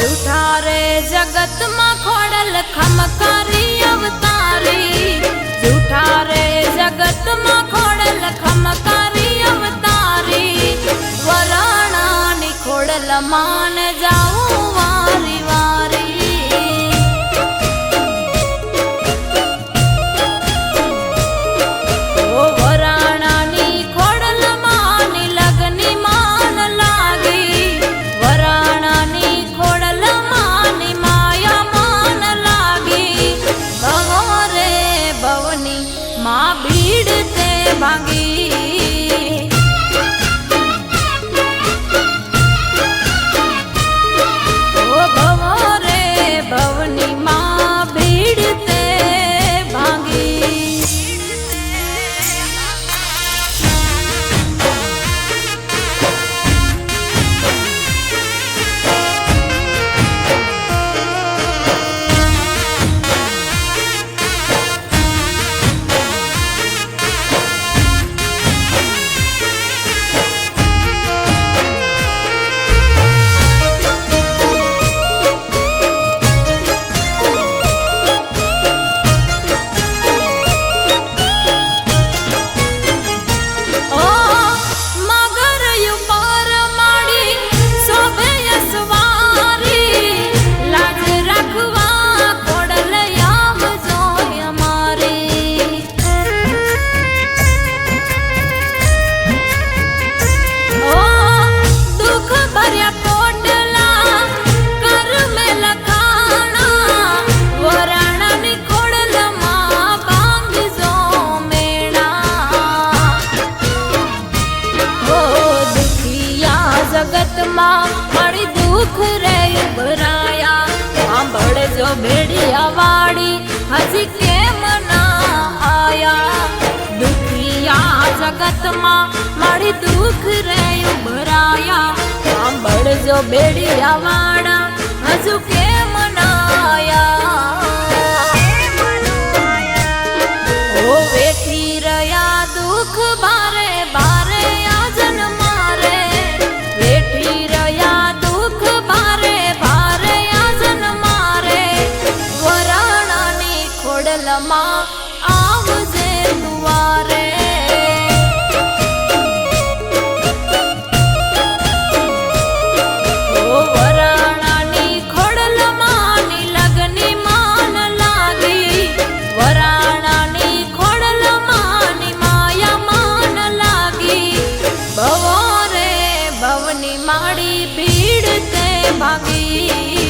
જુઠારે જગતમાં ખોડલ ખમકારી અવતારી. જુઠારે જગતમાં ખોડલ ખમકારી અવતારી. વરાણાની ખોડલ માન જાઉં વાળી હજી કેમ ના આયા? દુખિયા જગતમાં મારી દુઃખ રે ઉભરાયા. સાંભળજો બેડિયા વાળા હજુ કે મારી પીડ તે ભાગી